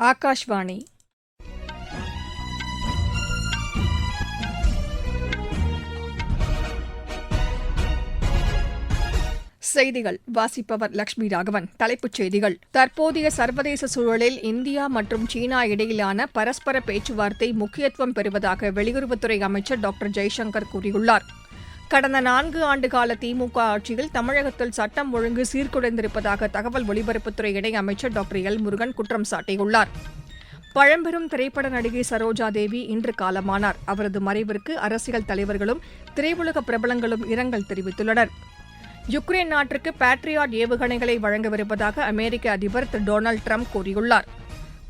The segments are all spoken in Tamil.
ஆகாஷ்வாணி செய்திகள். வாசிப்பவர் லட்சுமி ராகவன். தலைப்புச் செய்திகள். தற்போதைய சர்வதேச சூழலில் இந்தியா மற்றும் சீனா இடையிலான பரஸ்பர பேச்சுவார்த்தை முக்கியத்துவம் பெறுவதாக வெளியுறவுத்துறை அமைச்சர் டாக்டர் ஜெய்சங்கர் கூறியுள்ளார். கடந்த நான்கு ஆண்டுகால திமுக ஆட்சியில் தமிழகத்தில் சட்டம் ஒழுங்கு சீர்குலைந்திருப்பதாக தகவல் ஒலிபரப்புத்துறை இணையமைச்சர் டாக்டர் எல் முருகன் குற்றம் சாட்டியுள்ளார். பழம்பெரும் திரைப்பட நடிகை சரோஜா தேவி இன்று காலமானார். அவரது மறைவிற்கு அரசியல் தலைவர்களும் திரையுலக பிரபலங்களும் இரங்கல் தெரிவித்துள்ளனர். யுக்ரைன் நாட்டிற்கு பேட்ரியாட் ஏவுகணைகளை வழங்கவிருப்பதாக அமெரிக்க அதிபர் திரு டொனால்டு ட்ரம்ப் கூறியுள்ளார்.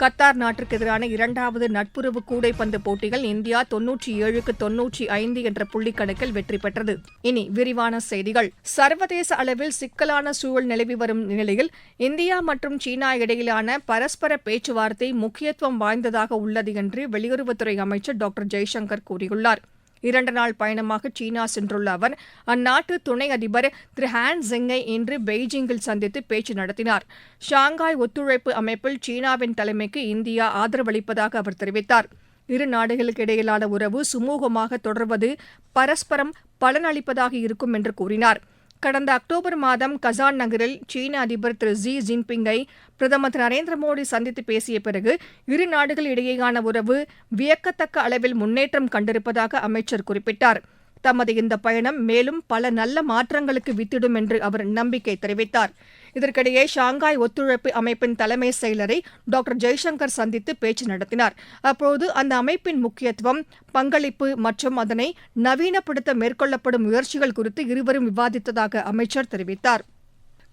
கத்தார் நாட்டிற்கு எதிரான இரண்டாவது நட்புறவு கூடைப்பந்து போட்டியில் இந்தியா தொன்னூற்றி ஏழுக்கு தொன்னூற்றி ஐந்து என்ற புள்ளிக்கணக்கில் வெற்றி பெற்றது. இனி விரிவான செய்திகள். சர்வதேச அளவில் சிக்கலான சூழல் நிலவி வரும் நிலையில் இந்தியா மற்றும் சீனா இடையிலான பரஸ்பர பேச்சுவார்த்தை முக்கியத்துவம் வாய்ந்ததாக உள்ளது என்று வெளியுறவுத்துறை அமைச்சர் டாக்டர் ஜெய்சங்கர் கூறியுள்ளார். இரண்டு நாள் பயணமாக சீனா சென்றுள்ள அவர் அந்நாட்டு துணை அதிபர் திரு ஹான் ஜிங்கை இன்று பெய்ஜிங்கில் சந்தித்து பேச்சு நடத்தினார். ஷாங்காய் ஒத்துழைப்பு அமைப்பில் சீனாவின் தலைமைக்கு இந்தியா ஆதரவளிப்பதாக அவர் தெரிவித்தார். இரு நாடுகளுக்கு இடையிலான உறவு சுமூகமாக தொடர்வது பரஸ்பரம் பலனளிப்பதாக இருக்கும் என்று கூறினார். கடந்த அக்டோபர் மாதம் கசான் நகரில் சீன அதிபர் திரு ஜி ஜின்பிங்கை பிரதமர் திரு நரேந்திர மோடி சந்தித்து பேசிய பிறகு இரு நாடுகள் இடையேயான உறவு வியக்கத்தக்க அளவில் முன்னேற்றம் கண்டிருப்பதாக அமைச்சர் குறிப்பிட்டார். தமது இந்த பயணம் மேலும் பல நல்ல மாற்றங்களுக்கு வித்திடும் என்று அவர் நம்பிக்கை தெரிவித்தார். இதற்கிடையே ஷாங்காய் ஒத்துழைப்பு அமைப்பின் தலைமை செயலரை டாக்டர் ஜெய்சங்கர் சந்தித்து பேச்சு நடத்தினார். அப்போது அந்த அமைப்பின் முக்கியத்துவம் பங்களிப்பு மற்றும் அதனை நவீனப்படுத்த மேற்கொள்ளப்படும் முயற்சிகள் குறித்து இருவரும் விவாதித்ததாக அமைச்சர் தெரிவித்தார்.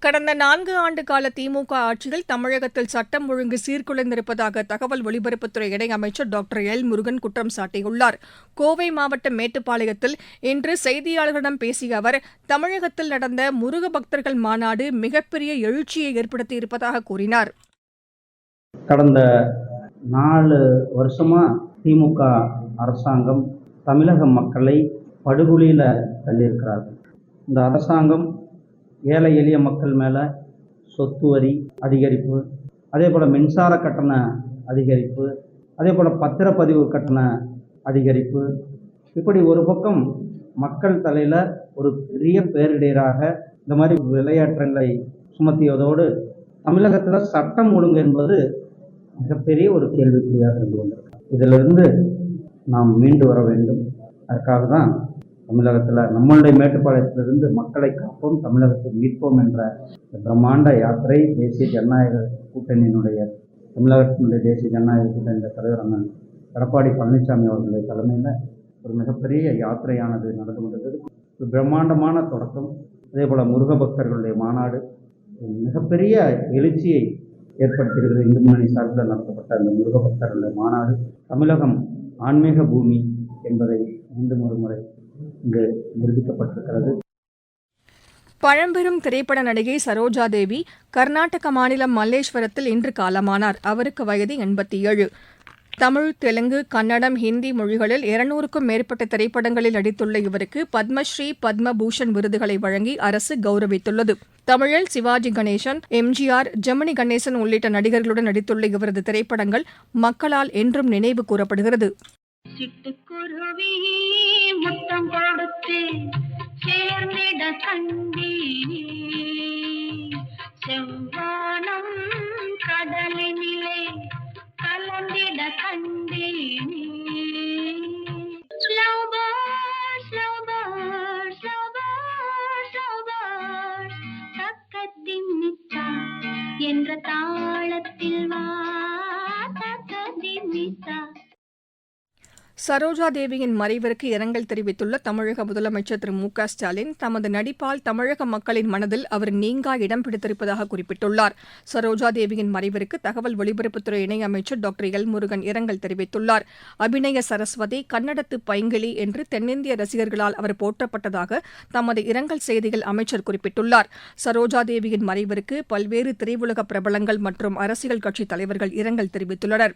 கடந்த நான்கு ஆண்டு கால திமுக ஆட்சியில் தமிழகத்தில் சட்டம் ஒழுங்கு சீர்குலைந்திருப்பதாக தகவல் ஒலிபரப்புத்துறை இணையமைச்சர் டாக்டர் எல் முருகன் குற்றம் சாட்டியுள்ளார். கோவை மாவட்டம் மேட்டுப்பாளையத்தில் இன்று செய்தியாளர்களிடம் பேசிய அவர் தமிழகத்தில் நடந்த முருக பக்தர்கள் மாநாடு மிகப்பெரிய எழுச்சியை ஏற்படுத்தியிருப்பதாக கூறினார். கடந்த நாலு வருஷமா திமுக அரசாங்கம் தமிழக மக்களை படுகொலியில் தள்ளியிருக்கிறார்கள். இந்த அரசாங்கம் ஏழை எளிய மக்கள் மேலே சொத்து வரி அதிகரிப்பு அதே போல் மின்சார கட்டண அதிகரிப்பு அதே போல் பத்திரப்பதிவு கட்டண அதிகரிப்பு. இப்படி ஒரு பக்கம் மக்கள் தலையில் ஒரு பெரிய பேரிடராக இந்த மாதிரி விளையாட்டுகளை சுமத்தியதோடு தமிழகத்தில் சட்டம் ஒழுங்கு என்பது மிகப்பெரிய ஒரு கேள்விக்குறியாக இருந்து கொண்டிருக்கு. இதிலிருந்து நாம் மீண்டு வர வேண்டும். அதற்காக தான் தமிழகத்தில் நம்மளுடைய மேட்டுப்பாளையத்திலிருந்து மக்களை காப்போம் தமிழகத்தை மீட்போம் என்ற பிரம்மாண்ட யாத்திரை தேசிய ஜனநாயக கூட்டணியினுடைய தமிழகத்தினுடைய தேசிய ஜனநாயக கூட்டணியின் தலைவர் அண்ணன் எடப்பாடி பழனிசாமி அவர்களுடைய தலைமையில் ஒரு மிகப்பெரிய யாத்திரையானது நடந்து கொண்டிருந்தது. ஒரு பிரம்மாண்டமான தொடக்கம். அதே போல் முருக பக்தர்களுடைய மாநாடு மிகப்பெரிய எழுச்சியை ஏற்படுத்தியிருக்கிறது. இந்து முன்னணி சார்பில் நடத்தப்பட்ட அந்த முருக பக்தர்களுடைய மாநாடு தமிழகம் ஆன்மீக பூமி என்பதை மீண்டும் ஒரு முறை இங்கு நிரூபிக்கப்பட்டிருக்கிறது பழம்பெரும் திரைப்பட நடிகை சரோஜா தேவி கர்நாடக மாநிலம் மல்லேஸ்வரத்தில் இன்று காலமானார். அவருக்கு வயது எண்பத்தி ஏழு. தமிழ் தெலுங்கு கன்னடம் ஹிந்தி மொழிகளில் இருநூறுக்கும் மேற்பட்ட திரைப்படங்களில் நடித்துள்ள இவருக்கு பத்மஸ்ரீ பத்ம பூஷன் விருதுகளை வழங்கி அரசு கௌரவித்துள்ளது. தமிழில் சிவாஜி கணேசன் எம்ஜிஆர் ஜெமினி கணேசன் உள்ளிட்ட நடிகர்களுடன் நடித்துள்ள இவரது திரைப்படங்கள் மக்களால் என்றும் நினைவு கூறப்படுகிறது. சிட்டுக்குருவி முத்தம் கொடுத்து சேர்ந்திட கண்டீனே. செவ்வானம் கடலினிலே கலந்திட கண்டேனே. சரோஜா தேவியின் மறைவிற்கு இரங்கல் தெரிவித்துள்ள தமிழக முதலமைச்சர் திரு மு க ஸ்டாலின் தமது நடிப்பால் தமிழக மக்களின் மனதில் அவர் நீங்கா இடம் பிடித்திருப்பதாக குறிப்பிட்டுள்ளார். சரோஜா தேவியின் மறைவிற்கு தகவல் ஒலிபரப்புத்துறை இணையமைச்சர் டாக்டர் எல் முருகன் இரங்கல் தெரிவித்துள்ளார். அபிநய சரஸ்வதி கன்னடத்து பைங்கிளி என்று தென்னிந்திய ரசிகர்களால் அவர் போற்றப்பட்டதாக தமது இரங்கல் செய்தியில் அமைச்சர் குறிப்பிட்டுள்ளார். சரோஜா தேவியின் மறைவிற்கு பல்வேறு திரையுலக பிரபலங்கள் மற்றும் அரசியல் கட்சித் தலைவர்கள் இரங்கல் தெரிவித்துள்ளனர்.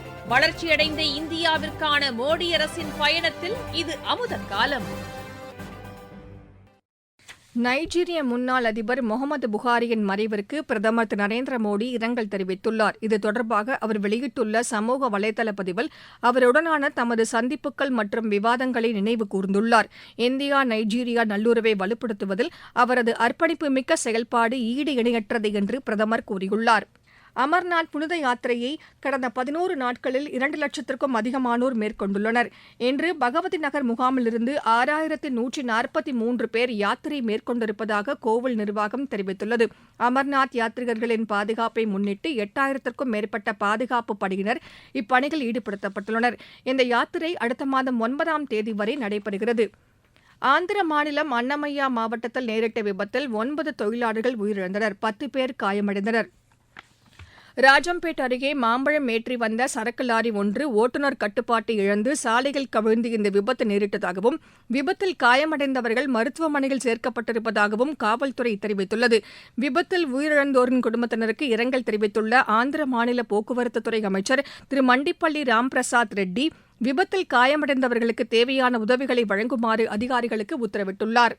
வளர்ச்சியடைந்த இந்தியாவிற்கான மோடி அரசின் பயணத்தில் இது அமுத காலம். நைஜீரிய முன்னாள் அதிபர் முகமது புகாரியின் மறைவிற்கு பிரதமர் திரு நரேந்திர மோடி இரங்கல் தெரிவித்துள்ளார். இது தொடர்பாக அவர் வெளியிட்டுள்ள சமூக வலைதள பதிவில் அவருடனான தமது சந்திப்புகள் மற்றும் விவாதங்களை நினைவு கூர்ந்துள்ளார். இந்தியா நைஜீரியா நல்லுறவை வலுப்படுத்துவதில் அவரது அர்ப்பணிப்பு மிக்க செயல்பாடு ஈடு இணையற்றது என்று பிரதமர் கூறியுள்ளார். அமர்நாத் புனித யாத்திரையை கடந்த பதினோரு நாட்களில் இரண்டு லட்சத்திற்கும் அதிகமானோர் மேற்கொண்டுள்ளனர். இன்று பகவதி நகர் முகாமிலிருந்து ஆறாயிரத்து நூற்றி நாற்பத்தி மூன்று பேர் யாத்திரை மேற்கொண்டிருப்பதாக கோவில் நிர்வாகம் தெரிவித்துள்ளது. அமர்நாத் யாத்ரிகர்களின் பாதுகாப்பை முன்னிட்டு எட்டாயிரத்திற்கும் மேற்பட்ட பாதுகாப்பு படையினர் இப்பணியில் ஈடுபடுத்தப்பட்டுள்ளனர். இந்த யாத்திரை அடுத்த மாதம் ஒன்பதாம் தேதி வரை நடைபெறுகிறது. ஆந்திர மாநிலம் அன்னமையா மாவட்டத்தில் நேரிட்ட விபத்தில் ஒன்பது தொழிலாளர்கள் உயிரிழந்தனர். பத்து பேர் காயமடைந்தனர். ராஜம்பேட் அருகே மாம்பழம் ஏற்றி வந்த சரக்கு லாரி ஒன்று ஓட்டுநர் கட்டுப்பாட்டை இழந்து சாலையில் கவிழ்ந்து இந்த விபத்து நேரிட்டதாகவும் விபத்தில் காயமடைந்தவர்கள் மருத்துவமனையில் சேர்க்கப்பட்டிருப்பதாகவும் காவல்துறை தெரிவித்துள்ளது. விபத்தில் உயிரிழந்தோரின் குடும்பத்தினருக்கு இரங்கல் தெரிவித்துள்ள ஆந்திர மாநில போக்குவரத்துத்துறை அமைச்சர் திரு மண்டிப்பள்ளி ராம்பிரசாத் ரெட்டி விபத்தில் காயமடைந்தவர்களுக்கு தேவையான உதவிகளை வழங்குமாறு அதிகாரிகளுக்கு உத்தரவிட்டுள்ளார்.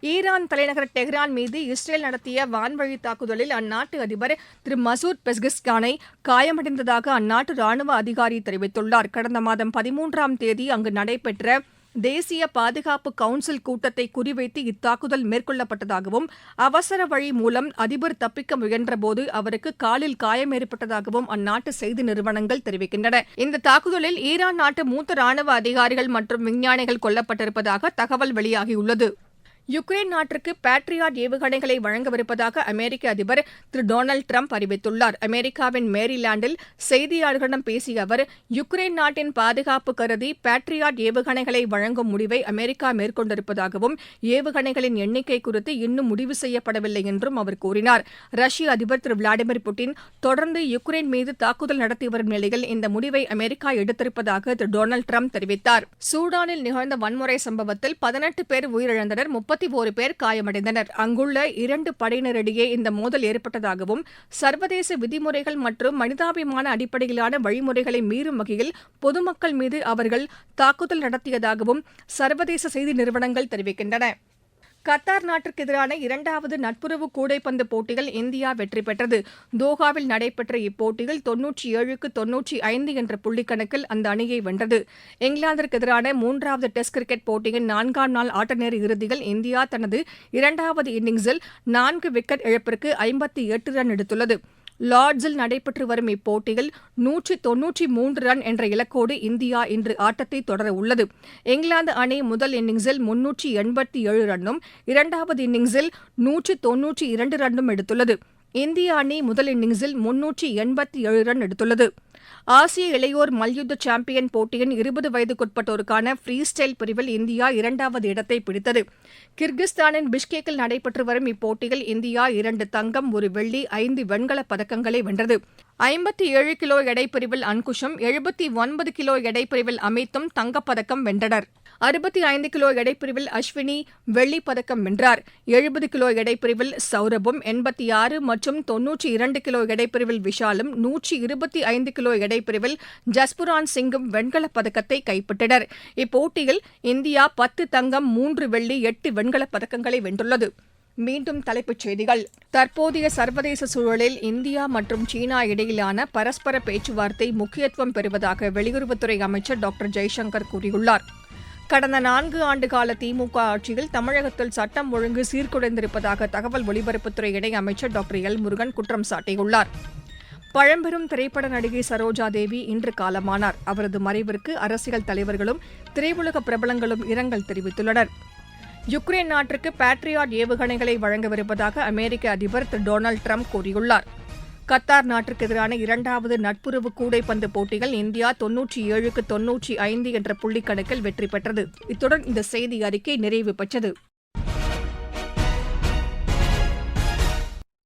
ஈரான் தலைநகர் டெஹ்ரான் மீது இஸ்ரேல் நடத்திய வான்வழி தாக்குதலில் அந்நாட்டு அதிபர் திரு மசூத் பெஸ்கிஸ்கானை காயமடைந்ததாக அந்நாட்டு ராணுவ அதிகாரி தெரிவித்துள்ளார். கடந்த மாதம் பதிமூன்றாம் தேதி அங்கு நடைபெற்ற தேசிய பாதுகாப்பு கவுன்சில் கூட்டத்தை குறிவைத்து இத்தாக்குதல் மேற்கொள்ளப்பட்டதாகவும் அவசர வழி மூலம் அதிபர் தப்பிக்க முயன்றபோது அவருக்கு காலில் காயம் ஏற்பட்டதாகவும் அந்நாட்டு செய்தி நிறுவனங்கள் தெரிவிக்கின்றன. இந்த தாக்குதலில் ஈரான் நாட்டு மூத்த ராணுவ அதிகாரிகள் மற்றும் விஞ்ஞானிகள் கொல்லப்பட்டிருப்பதாக தகவல் வெளியாகியுள்ளது. யுக்ரைன் நாட்டிற்கு பேட்ரியாட் ஏவுகணைகளை வழங்கவிருப்பதாக அமெரிக்க அதிபர் திரு டொனால்டு டிரம்ப் அறிவித்துள்ளார். அமெரிக்காவின் மேரிலாண்டில் செய்தியாளர்களிடம் பேசிய அவர் யுக்ரைன் நாட்டின் பாதுகாப்பு கருதி பேட்ரியாட் ஏவுகணைகளை வழங்கும் முடிவை அமெரிக்கா மேற்கொண்டிருப்பதாகவும் ஏவுகணைகளின் எண்ணிக்கை குறித்து இன்னும் முடிவு செய்யப்படவில்லை என்றும் அவர் கூறினார். ரஷ்ய அதிபர் திரு விளாடிமிர் புட்டின் தொடர்ந்து யுக்ரைன் மீது தாக்குதல் நடத்தி வரும் நிலையில் இந்த முடிவை அமெரிக்கா எடுத்திருப்பதாக திரு டொனால்டு டிரம்ப் தெரிவித்தார். சூடானில் நிகழ்ந்த வன்முறை சம்பவத்தில் பதினெட்டு பேர் உயிரிழந்தனர் முப்பத்தி ஒரு பேர் காயமடைந்தனர். அங்குள்ள இரண்டு படையினரிடையே இந்த மோதல் ஏற்பட்டதாகவும் சர்வதேச விதிமுறைகள் மற்றும் மனிதாபிமான அடிப்படையிலான வழிமுறைகளை மீறும் வகையில் பொதுமக்கள் மீது அவர்கள் தாக்குதல் நடத்தியதாகவும் சர்வதேச செய்தி நிறுவனங்கள் தெரிவிக்கின்றன. கத்தார் நாட்டிற்கு எதிரான இரண்டாவது நட்புறவு கூடைப்பந்து போட்டியில் இந்தியா வெற்றி பெற்றது. தோஹாவில் நடைபெற்ற இப்போட்டியில் தொன்னூற்றி ஏழுக்கு தொன்னூற்றி ஐந்து என்ற புள்ளிக்கணக்கில் அந்த அணியை வென்றது. இங்கிலாந்திற்கு எதிரான மூன்றாவது டெஸ்ட் கிரிக்கெட் போட்டியின் நான்காம் நாள் ஆட்டநேர இறுதியில் இந்தியா தனது இரண்டாவது இன்னிங்ஸில் நான்கு விக்கெட் இழப்பிற்கு ஐம்பத்தி எட்டு ரன் எடுத்துள்ளது. லார்ட்ஸில் நடைபெற்று வரும் இப்போட்டியில் நூற்றி தொன்னூற்றி மூன்று ரன் என்ற இலக்கோடு இந்தியா இன்று ஆட்டத்தை தொடர உள்ளது. இங்கிலாந்து அணி முதல் இன்னிங்ஸில் முன்னூற்றி எண்பத்தி ஏழு ரன்னும் இரண்டாவது இன்னிங்ஸில் நூற்றி தொன்னூற்றி இரண்டு ரன்னும் எடுத்துள்ளது. இந்திய அணி முதல் இன்னிங்ஸில் முன்னூற்றி எண்பத்தி ஏழு ரன் எடுத்துள்ளது. ஆசிய இளையோர் மல்யுத்த சாம்பியன் போட்டியின் இருபது வயதுக்குட்பட்டோருக்கான ஃப்ரீ ஸ்டைல் பிரிவில் இந்தியா இரண்டாவது இடத்தை பிடித்தது. கிர்கிஸ்தானின் பிஷ்கேக்கில் நடைபெற்று வரும் இப்போட்டியில் இந்தியா இரண்டு தங்கம் ஒரு வெள்ளி ஐந்து வெண்கலப் பதக்கங்களை வென்றது. ஐம்பத்தி ஏழு கிலோ எடைப்பிரிவில் அன்குஷும் எழுபத்தி ஒன்பது கிலோ எடைப்பிரிவில் அமித்தும் தங்கப்பதக்கம் வென்றனர். அறுபத்தி ஐந்து கிலோ எடைப்பிரிவில் அஸ்வினி வெள்ளிப் பதக்கம் வென்றார். எழுபது கிலோ எடைப்பிரிவில் சௌரபும் எண்பத்தி ஆறு மற்றும் தொன்னூற்றி இரண்டு கிலோ எடைப்பிரிவில் விஷாலும் நூற்றி இருபத்தி ஐந்து கிலோ எடைப்பிரிவில் ஜஸ்புரான் சிங்கும் வெண்கலப் பதக்கத்தை கைப்பற்றினர். இப்போட்டியில் இந்தியா பத்து தங்கம் மூன்று வெள்ளி எட்டு வெண்கலப் பதக்கங்களை வென்றுள்ளது. மீண்டும் தலைப்புச் செய்திகள். தற்போதைய சர்வதேச சூழலில் இந்தியா மற்றும் சீனா இடையிலான பரஸ்பர பேச்சுவார்த்தை முக்கியத்துவம் பெறுவதாக வெளியுறவுத்துறை அமைச்சர் டாக்டர் ஜெய்சங்கர் கூறியுள்ளார். கடந்த நான்கு ஆண்டு கால திமுக ஆட்சியில் தமிழகத்தில் சட்டம் ஒழுங்கு சீர்குலைந்திருப்பதாக தகவல் ஒலிபரப்புத்துறை இணையமைச்சர் டாக்டர் எல் முருகன் குற்றம் சாட்டியுள்ளார். பழம்பெரும் திரைப்பட நடிகை சரோஜா தேவி இன்று காலமானார். அவரது மறைவிற்கு அரசியல் தலைவர்களும் திரையுலக பிரபலங்களும் இரங்கல் தெரிவித்துள்ளனர். யுக்ரைன் நாட்டிற்கு பேட்ரியாட் ஏவுகணைகளை வழங்கவிருப்பதாக அமெரிக்க அதிபர் திரு டொனால்டு ட்ரம்ப் கூறியுள்ளார். கத்தார் நாட்டிற்கு எதிரான இரண்டாவது நட்புறவு கூடைப்பந்து போட்டியில் இந்தியா தொன்னூற்றி ஏழுக்கு தொன்னூற்றி ஐந்து என்ற புள்ளிக்கணக்கில் வெற்றி பெற்றது. இத்துடன் இந்த செய்தி அறிக்கை நிறைவு பெற்றது.